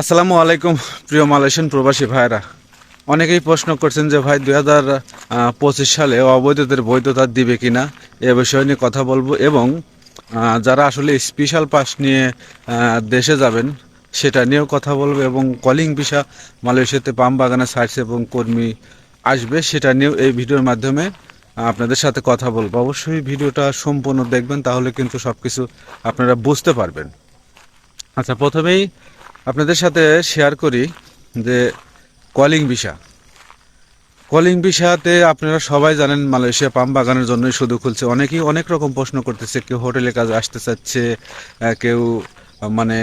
আসসালামু আলাইকুম, প্রিয় মালয়েশিয়ান প্রবাসী ভাইরা অনেকেই প্রশ্ন করছেন যে ভাই, দুই হাজার পঁচিশ সালে অবৈধদের বৈধতা দিবে কিনা, এ বিষয় নিয়ে কথা বলব এবং যারা আসলে স্পেশাল পাস নিয়ে দেশে যাবেন, সেটা নিয়েও কথা বলব এবং কলিং ভিসা মালয়েশিয়াতে পাম বাগানে সার্চ এবং কর্মী আসবে, সেটা নিয়েও এই ভিডিওর মাধ্যমে আপনাদের সাথে কথা বলব। অবশ্যই ভিডিওটা সম্পূর্ণ দেখবেন, তাহলে কিন্তু সব কিছু আপনারা বুঝতে পারবেন। আচ্ছা প্রথমেই আপনাদের সাথে শেয়ার করি যে কলিং ভিসা। কলিং ভিসাতে আপনারা সবাই জানেন মালয়েশিয়া পাম বাগানের জন্যই শুধু খুলছে। অনেকেই অনেক রকম প্রশ্ন করতেছে, কেউ হোটেলে কাজে আসতে চাচ্ছে কেউ মানে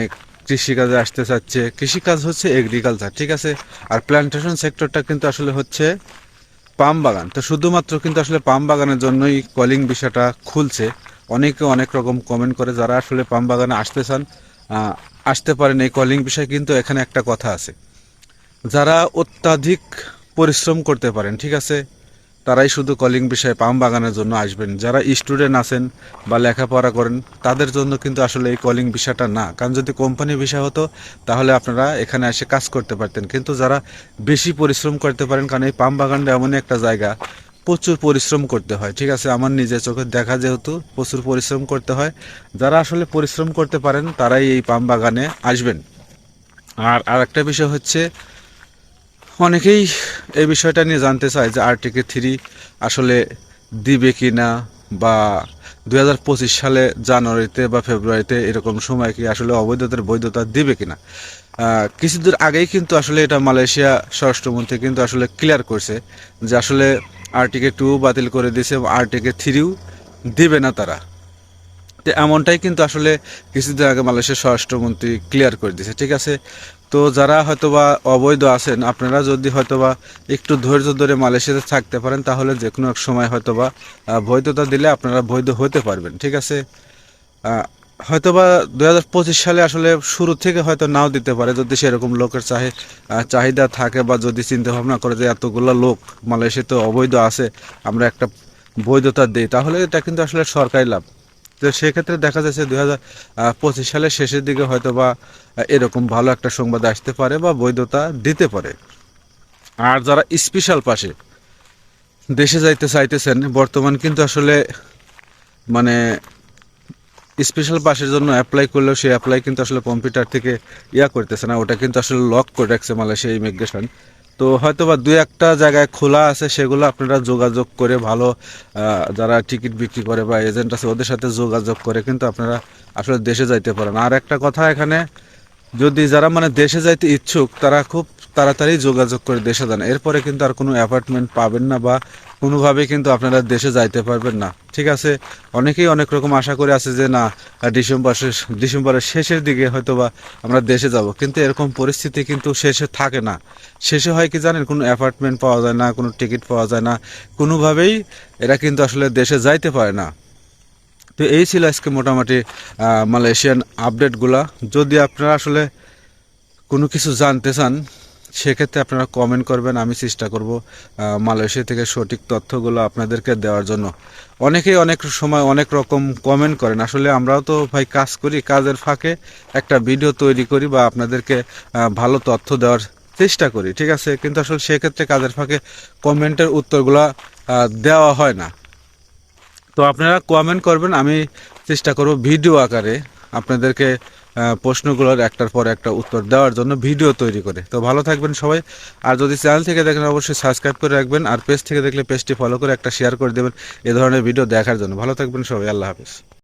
কৃষিকাজে আসতে চাচ্ছে। কৃষিকাজ হচ্ছে এগ্রিকালচার ঠিক আছে? আর প্ল্যান্টেশন সেক্টরটা কিন্তু আসলে হচ্ছে পাম বাগান। তো শুধুমাত্র কিন্তু আসলে পাম বাগানের জন্যই কলিং বিষয়টা খুলছে। অনেকে অনেক রকম কমেন্ট করে যারা আসলে পাম বাগানে আসতে চান আসতে পারেন এই কলিং বিষয়ে, কিন্তু এখানে একটা কথা আছে। যারা অত্যাধিক পরিশ্রম করতে পারেন, ঠিক আছে? তারাই শুধু কলিং বিষয়ে পাম বাগানের জন্য আসবেন। যারা স্টুডেন্ট আছেন বা লেখাপড়া করেন, তাদের জন্য কিন্তু আসলে এই কলিং বিষয়টা না। কারণ যদি কোম্পানি বিষয় হতো, তাহলে আপনারা এখানে এসে কাজ করতে পারতেন। কিন্তু যারা বেশি পরিশ্রম করতে পারেন, কারণ এই পাম বাগানটা এমনই একটা জায়গা প্রচুর পরিশ্রম করতে হয় ঠিক আছে? আমার নিজের চোখে দেখা যেহেতু প্রচুর পরিশ্রম করতে হয়। যারা আসলে পরিশ্রম করতে পারেন তারাই এই পাম বাগানে আসবেন। আর আরেকটা বিষয় হচ্ছে অনেকেই এই বিষয়টা নিয়ে জানতে চায় যে আরটিকে থ্রি আসলে দিবে কি না বা দুই হাজার পঁচিশ সালে জানুয়ারিতে বা ফেব্রুয়ারিতে এরকম সময় কি আসলে অবৈধতার বৈধতা দিবে কিনা? আহ, কিছুদিন আগেই কিন্তু আসলে এটা মালয়েশিয়া স্বরাষ্ট্রমন্ত্রী কিন্তু আসলে ক্লিয়ার করছে যে আসলে আরটিকে টু বাতিল করে দিয়েছে আরটিকে থ্রিও দেবে না তারা। তো এমনটাই কিন্তু আসলে কিছুদিন আগে মালয়েশিয়ার স্বরাষ্ট্রমন্ত্রী ক্লিয়ার করে দিয়েছে, ঠিক আছে? তো যারা হয়তোবা অবৈধ আছেন, আপনারা যদি হয়তোবা একটু ধৈর্য ধরে মালয়েশিয়াতে থাকতে পারেন, তাহলে যে কোনো এক সময় হয়তোবা বৈধতা দিলে আপনারা বৈধ হতে পারবেন, ঠিক আছে? হয়তোবা দুই হাজার পঁচিশ সালে আসলে শুরু থেকে হয়তো নাও দিতে পারে, যদি সেরকম লোকের চাহে চাহিদা থাকে বা যদি চিন্তা ভাবনা করে যে এতগুলো লোক মালয়েশিয়াতে অবৈধ আছে, আমরা একটা বৈধতা দিই, তাহলে এটা কিন্তু আসলে সরকারি লাভ। তো সেক্ষেত্রে দেখা যাচ্ছে দু হাজার পঁচিশ সালের শেষের দিকে হয়তো বা এরকম ভালো একটা সংবাদ আসতে পারে বা বৈধতা দিতে পারে। আর যারা স্পেশাল পাশে দেশে যাইতে চাইতেছেন, বর্তমান কিন্তু আসলে মানে স্পেশাল পাসের জন্য অ্যাপ্লাই করলেও সেই অ্যাপ্লাই কিন্তু আসলে কম্পিউটার থেকে ইয়া করতেছে না। ওটা কিন্তু আসলে লক করে রাখছে মালয়েশিয়া ইমিগ্রেশন তো হয়তো বা দু একটা জায়গায় খোলা আছে, সেগুলো আপনারা যোগাযোগ করে ভালো যারা টিকিট বিক্রি করে বা এজেন্ট আছে, ওদের সাথে যোগাযোগ করে কিন্তু আপনারা আসলে দেশে যাইতে পারেন। আর একটা কথা এখানে, যদি যারা মানে দেশে যাইতে ইচ্ছুক, তারা খুব তাড়াতাড়ি যোগাযোগ করে দেশে যান। এরপরে কিন্তু আর কোনো অ্যাপার্টমেন্ট পাবেন না বা কোনোভাবে কিন্তু আপনারা দেশে যাইতে পারবেন না। ঠিক আছে? অনেকেই অনেক রকম আশা করে আছে যে, না ডিসেম্বর শেষ, ডিসেম্বরের শেষের দিকে হয়তো বা আমরা দেশে যাব। কিন্তু এরকম পরিস্থিতি কিন্তু শেষে থাকে না। শেষে হয় কি জানেন? কোনো অ্যাপার্টমেন্ট পাওয়া যায় না, কোনো টিকিট পাওয়া যায় না। কোনোভাবেই এরা কিন্তু আসলে দেশে যাইতে পারে না। তো এই ছিল আজকে মোটামুটি মালয়েশিয়ান আপডেটগুলা যদি আপনারা আসলে কোনো কিছু জানতে চান সেক্ষেত্রে আপনারা কমেন্ট করবেন, আমি চেষ্টা করব মালয়েশিয়া থেকে সঠিক তথ্যগুলো আপনাদেরকে দেওয়ার জন্য। অনেকেই অনেক সময় অনেক রকম কমেন্ট করেন। আসলে আমরাও তো ভাই কাজ করি, কাজের ফাঁকে একটা ভিডিও তৈরি করি বা আপনাদেরকে ভালো তথ্য দেওয়ার চেষ্টা করি, ঠিক আছে? কিন্তু আসলে সেক্ষেত্রে কাজের ফাঁকে কমেন্টের উত্তরগুলা দেওয়া হয় না। তো আপনারা কমেন্ট করবেন, আমি চেষ্টা করব ভিডিও আকারে আপনাদেরকে প্রশ্নগুলোর একটার পর একটা উত্তর দেওয়ার জন্য ভিডিও তৈরি করে। তো ভালো থাকবেন সবাই। আর যদি চ্যানেল থেকে দেখেন, অবশ্যই সাবস্ক্রাইব করে রাখবেন। আর পেজ থেকে দেখলে পেজটি ফলো করে একটা শেয়ার করে দেবেন এ ধরনের ভিডিও দেখার জন্য। ভালো থাকবেন সবাই। আল্লাহ হাফিজ।